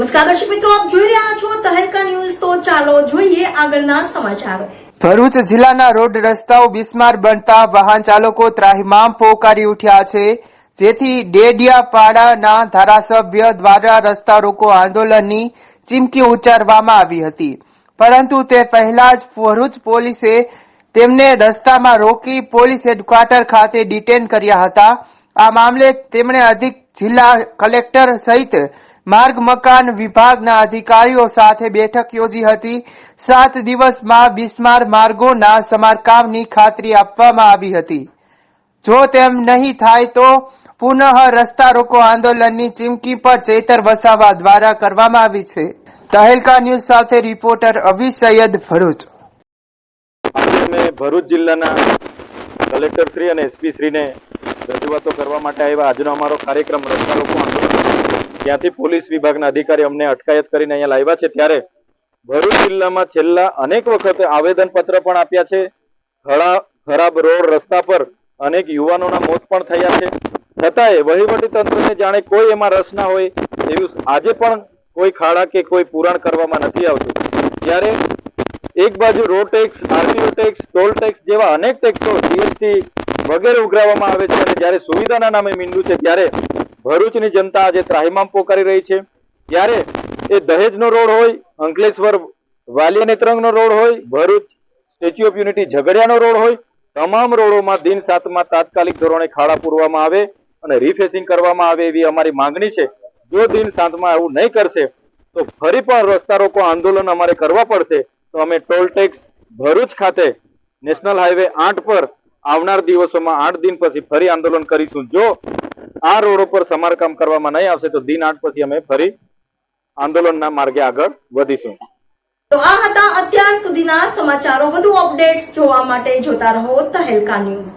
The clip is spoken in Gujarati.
નમસ્કાર દર્શક મિત્રો, આપ જોઈ રહ્યા છો તહેલકા ન્યૂઝ. તો ચાલો જોઈએ આગળના સમાચારો. ભરૂચ જિલ્લાના રોડ રસ્તાઓ બિસ્માર બનતા વાહન ચાલકો ત્રાહિમામ પોકારી ઉઠ્યા છે. જેથી ડેડિયાપાડાના ધારાસભ્ય દ્વારા રસ્તા રોકો આંદોલનની ચીમકી ઉચ્ચારવામાં આવી હતી. પરંતુ તે પહેલા જ ભરૂચ પોલીસે તેમને રસ્તામાં રોકી પોલીસ હેડક્વાર્ટર ખાતે ડિટેન કર્યા હતા. આ મામલે તેમણે અધિક જિલ્લા કલેક્ટર સહિત માર્ગ, મકાન, વિભાગના અધિકારીઓ સાથે બેઠક યોજી હતી. સાત દિવસમાં બિસ્માર માર્ગોના સમારકામની ખાતરી આપવામાં આવી હતી. જો તેમ નહીં થાય તો પુનઃ રસ્તા રોકો આંદોલનની ચીમકી પર ચેતર વસાવા દ્વારા કરવામાં આવી છે. તહેલકા ન્યૂઝ સાથે રિપોર્ટર અભિ સૈયદ ભરૂચ. ભરૂચ જિલ્લાના કલેક્ટર શ્રી અને એસપી શ્રીને રજૂઆતો કરવા માટે આવ્યા. આજનો અમારો કાર્યક્રમ રસ્તા રોકો આંદોલન. ત્યાંથી પોલીસ વિભાગના અધિકારી અમને અટકાયત કરીને અહીંયા લાવ્યા છે. ત્યારે ભરૂચ જિલ્લામાં છેલ્લા અનેક વખત આવેદન પત્ર પણ આપ્યા છે. ખરા ખરાબ રોડ રસ્તા પર અનેક યુવાનોના મોત પણ થયા છે. છતાંય વહીવટી તંત્રને જાણે કોઈ એમાં રસ ના હોય એવું આજે પણ કોઈ ખાડા કે કોઈ પુરાણ કરવામાં નથી આવતું. જ્યારે એક બાજુ road tax RTO tax toll tax જેવા અનેક ટેક્સો જીએસટી વગેરે ઉઘરાવવામાં આવે છે અને જ્યારે સુવિધાના નામે મીંડું છે, ત્યારે ભરૂચની જનતા આજે ત્રાહિમામ્પો પોકારી રહી છે. ત્યારે એ દહેજનો રોડ હોય, અંકલેશ્વર વાલી અને ત્રંગનો રોડ હોય, ભરૂચ સ્ટેચ્યુ ઓફ યુનિટી ઝઘડિયાનો રોડ હોય, તમામ રોડોમાં દિન સાતમાં તાત્કાલિક ધોરણે ખાડા પૂરવામાં આવે અને રિફેસિંગ કરવામાં આવે એવી અમારી માંગણી છે. જો દિન સાતમાં એવું નહીં કરશે, તો ફરી પણ રસ્તા રોકો આંદોલન અમારે કરવા પડશે. તો અમે ટોલ ટેક્સ ભરૂચ ખાતે નેશનલ હાઈવે આઠ પર આવનાર દિવસોમાં આઠ દિન પછી ફરી આંદોલન કરીશું. જો આ રોડ ઉપર સમારકામ કરવામાં નહીં આવશે તો દિન આઠ પછી અમે ફરી આંદોલનના માર્ગે આગળ વધીશું. તો આ હતા અત્યાર સુધીના સમાચારો. વધુ અપડેટ્સ જોવા માટે જોતા રહો તહેલકા ન્યૂઝ.